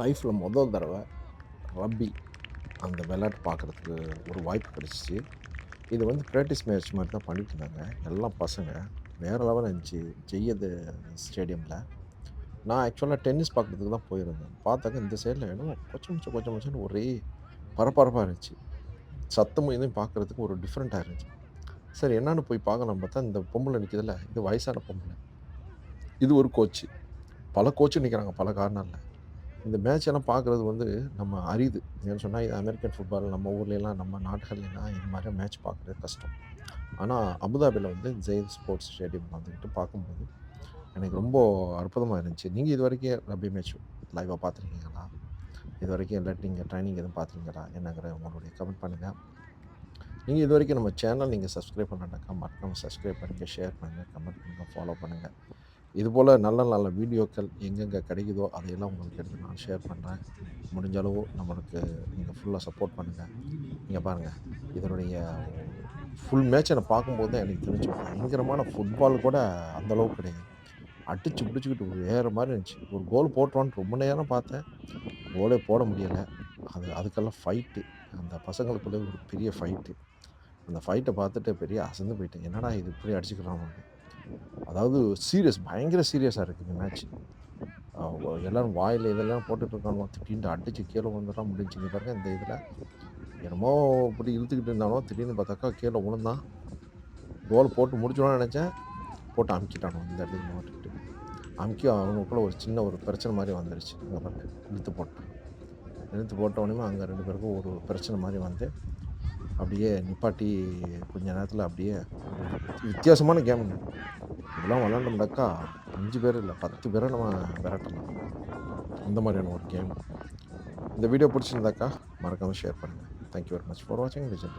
லைஃப்பில் முதல் தடவை ரப்பி அந்த விளையாட்டு பார்க்குறதுக்கு ஒரு வாய்ப்பு கிடச்சிச்சு. இது வந்து ப்ராக்டிஸ் மேட்ச் மாதிரி தான் பண்ணிட்டு இருந்தாங்க. எல்லாம் பசங்க வேறு லெவல் இருந்துச்சு. ஜெய்யது ஸ்டேடியமில் நான் ஆக்சுவலாக டென்னிஸ் பார்க்குறதுக்கு தான் போயிருந்தேன். பார்த்தாக்க இந்த சைடில் என்னமோ கொச்சம் கொஞ்சம் கொச்சம் கொஞ்சம் ஒரே பரபரப்பாக இருந்துச்சு. சத்தமும் இதையும் பார்க்குறதுக்கு ஒரு டிஃப்ரெண்ட்டாக இருந்துச்சு. சரி என்னென்னு போய் பார்க்கலாம். பார்த்தா இந்த பொம்பளை நிற்கிறதுல இது வயசான பொம்பளை. இது ஒரு கோச்சு பல கோச்சு நிற்கிறாங்க பல காரணம்ல இந்த மேட்ச் எல்லாம் பார்க்குறது வந்து நம்ம அரிது. ஏன்னு சொன்னால் இது அமெரிக்கன் ஃபுட்பால் நம்ம ஊர்லலாம் நம்ம நாடுகள்லாம் இது மாதிரி மேட்ச் பார்க்குறது கஷ்டம். ஆனால் அபுதாபியில் வந்து ஜெயின் ஸ்போர்ட்ஸ் ஸ்டேடியம் வந்துக்கிட்டு பார்க்கும்போது எனக்கு ரொம்ப அற்புதமாக இருந்துச்சு. நீங்கள் இது வரைக்கும் ரப்பி மேட்ச் லைவாக பார்த்துருக்கீங்களா? இது வரைக்கும் இல்லாட்டி நீங்கள் ட்ரைனிங் எதுவும் பார்த்துருக்கீங்களா? என்னங்கிற உங்களுடைய கமெண்ட் பண்ணுங்கள் நீங்கள் இது வரைக்கும் நம்ம சேனல் நீங்கள் சப்ஸ்கிரைப் பண்ணாக்கா மறக்காம சப்ஸ்கிரைப் பண்ணுங்கள் ஷேர் பண்ணுங்கள் கமெண்ட் பண்ணுங்கள் ஃபாலோ பண்ணுங்கள் இதுபோல் நல்ல நல்ல வீடியோக்கள் எங்கெங்கே கிடைக்குதோ அதையெல்லாம் உங்களுக்கு எடுத்து நான் ஷேர் பண்ணுறேன் முடிஞ்ச அளவு நம்மளுக்கு நீங்கள் ஃபுல்லாக சப்போர்ட் பண்ணுங்கள் நீங்கள் பாருங்கள் இதனுடைய ஃபுல் மேட்சை நான் பார்க்கும்போது தான் எனக்கு தெரிஞ்சு பயங்கரமான ஃபுட்பால் கூட அந்தளவுக்கு கிடையாது. அடிச்சு பிடிச்சிக்கிட்டு வேறு மாதிரி இருந்துச்சு. ஒரு கோல் போட்டுருவான்னு ரொம்ப நேரம் பார்த்தேன். கோலே போட முடியலை. அது அதுக்கெல்லாம் ஃபைட்டு அந்த பசங்களுக்குள்ளே ஒரு பெரிய ஃபைட்டு அந்த ஃபைட்டை பார்த்துட்டு பெரிய அசந்து போயிட்டேன். என்னடா இது இப்படி அடிச்சுக்கிறான் அதாவது சீரியஸ் பயங்கர சீரியஸாக இருக்குது இந்த மேட்ச் எல்லோரும் வாயில் இதெல்லாம் போட்டுட்டு இருக்கானோ திடீர்னு அடித்து கீழே வந்துடலாம் முடிஞ்சுங்க பாருங்க இந்த இதில். என்னமோ இப்படி இழுத்துக்கிட்டு இருந்தானோ திடீர்னு பார்த்தாக்கா கீழே விழுந்தான் கோல் போட்டு முடிச்சிடும்னு நினச்சேன். போட்டு அமுக்கிட்டானோ இந்த இடத்துக்கு மாட்டிக்கிட்டு அமுக்கி அவனுக்குள்ள ஒரு சின்ன ஒரு பிரச்சனை மாதிரி வந்துருச்சு. இங்கே பாருங்க இழுத்து போட்டான் இழுத்து போட்ட உடனே அங்கே ரெண்டு பேருக்கும் ஒரு பிரச்சனை மாதிரி வந்து அப்படியே நிப்பாட்டி கொஞ்ச நேரத்தில் அப்படியே வித்தியாசமான கேம் இதெல்லாம் விளாண்டோம்னாக்கா அஞ்சு பேர் இல்லை பத்து பேரை நம்ம விரட்டலாம் அந்த மாதிரியான ஒரு கேம் இந்த வீடியோ பிடிச்சிருந்தாக்கா மறக்காமல் ஷேர் பண்ணுங்கள் தேங்க்யூ வெரி மச் ஃபார் வாட்சிங் விஜய்